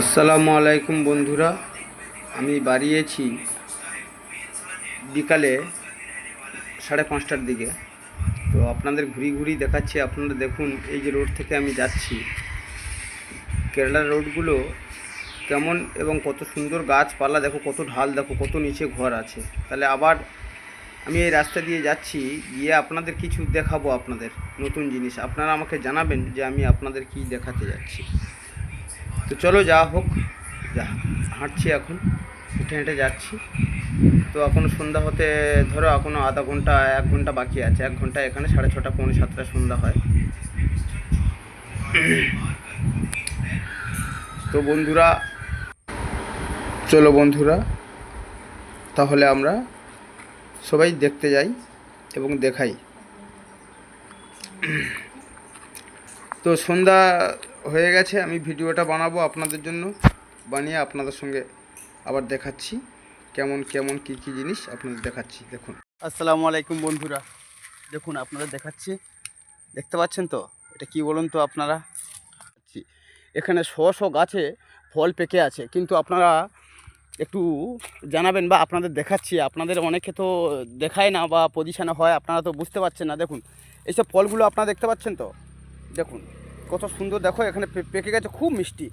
আসসালামু আলাইকুম বন্ধুরা, আমি বাড়িয়েছি বিকালে সাড়ে পাঁচটার দিকে। তো আপনাদের ঘুরি ঘুরি দেখাচ্ছি, আপনারা দেখুন এই যে রোড থেকে আমি যাচ্ছি। কেরালার রোডগুলো কেমন এবং কত সুন্দর গাছপালা, দেখো কত ঢাল, দেখো কত নিচে ঘর আছে। তাহলে আবার আমি এই রাস্তা দিয়ে যাচ্ছি, গিয়ে আপনাদের কিছু দেখাবো আপনাদের নতুন জিনিস। আপনারা আমাকে জানাবেন যে আমি আপনাদের কি দেখাতে যাচ্ছি। তো চলো যা হোক, যা, হাঁটছি এখন, হেঁটে হেঁটে যাচ্ছি। তো এখনও সন্ধ্যা হতে, ধরো এখনও আধা ঘণ্টা, এক ঘণ্টা বাকি আছে, এক ঘণ্টা এখানে সাড়ে ছটা, পৌনে সাতটা সন্ধ্যা হয়। তো বন্ধুরা, চলো বন্ধুরা, তাহলে আমরা সবাই দেখতে যাই এবং দেখাই। তো সন্ধ্যা হয়ে গেছে, আমি ভিডিওটা বানাবো আপনাদের জন্য। বানিয়ে আপনাদের সঙ্গে আবার দেখাচ্ছি, কেমন কেমন, কি কি জিনিস আপনাদের দেখাচ্ছি, দেখুন। আসসালামু আলাইকুম বন্ধুরা। দেখুন, আপনাদের দেখাচ্ছি। দেখতে পাচ্ছেন তো? এটা কি বলুন তো আপনারা? এখানে শ শ গাছে ফল পেকে আছে, কিন্তু আপনারা একটু জানাবেন বা আপনাদের দেখাচ্ছি। আপনাদের অনেকে তো দেখায় না বা পজিশানে হয়, আপনারা তো বুঝতে পারছেন না। দেখুন, এইসব ফলগুলো আপনারা দেখতে পাচ্ছেন তো? দেখুন। কত সুন্দর দেখো এখানে পেকে গেছে খুব মিষ্টি।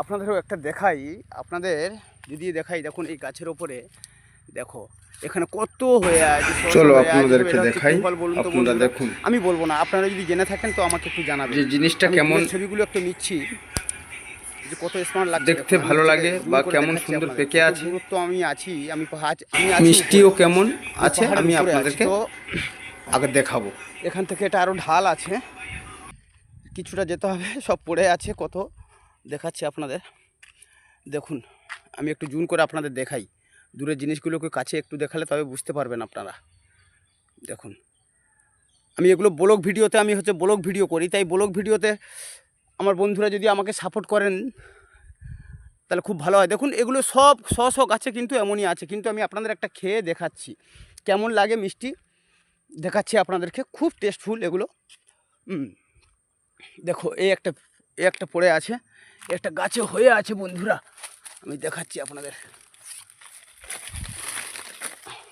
আপনাদেরও একটা দেখাই আপনাদের যদি দেখাই দেখুন এই গাছের ওপরে দেখো এখানে কত হয়ে আছে চলো আপনাদেরকে দেখাই আপনারা দেখুন। আমি বলব না আপনারা যদি জেনে থাকেন তো আমাকে একটু জানাবেন। যে জিনিসটা কেমন ছবিগুলো একটু নিচ্ছি। যে কত স্মার্ট লাগছে দেখতে ভালো লাগে বা কেমন সুন্দর পেকে আছে। তো আমি আছি আমি আমি মিষ্টিও কেমন আছে? আমি আপনাদেরকে আগে দেখাবো। এখান থেকে এটা আরও ঢাল আছে। কিছুটা যেতে হবে, সব পড়ে আছে কত, দেখাচ্ছি আপনাদের। দেখুন, আমি একটু জুম করে আপনাদের দেখাই। দূরের জিনিসগুলোকে কাছে একটু দেখালে তবে বুঝতে পারবেন আপনারা। দেখুন, আমি এগুলো ব্লগ ভিডিওতে, আমি হচ্ছে ব্লগ ভিডিও করি, তাই ব্লগ ভিডিওতে আমার বন্ধুরা যদি আমাকে সাপোর্ট করেন, তাহলে খুব ভালো হয়। দেখুন, এগুলো সব শ শ গাছে কিন্তু এমনই আছে, কিন্তু আমি আপনাদের একটা খেয়ে দেখাচ্ছি। কেমন লাগে মিষ্টি, দেখাচ্ছি আপনাদেরকে, খুব টেস্টফুল এগুলো। হুম। দেখো এই একটা এই একটা পড়ে আছে একটা গাছে হয়ে আছে বন্ধুরা। আমি দেখাচ্ছি আপনাদের।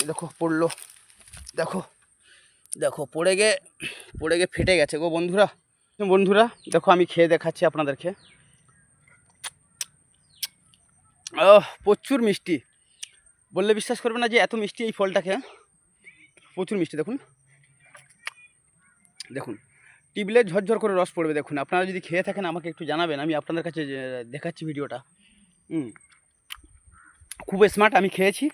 দেখো, পড়ল। দেখো দেখো, পড়ে গে পড়ে গে ফেটে গেছে গো বন্ধুরা। বন্ধুরা, দেখো, আমি খেয়ে দেখাচ্ছি আপনাদেরকে। প্রচুর মিষ্টি। বললে বিশ্বাস করবে না যে এত মিষ্টি এই ফলটাকে। প্রচুর মিষ্টি, দেখুন। দেখুন টিবলে ঝরঝর করে রস পড়বে, দেখুন। আপনারা যদি খেয়ে থাকেন, আমাকে একটু জানাবেন। আমি আপনাদের কাছে দেখাচ্ছি ভিডিওটা। খুব স্মার্ট আমি খেয়েছি।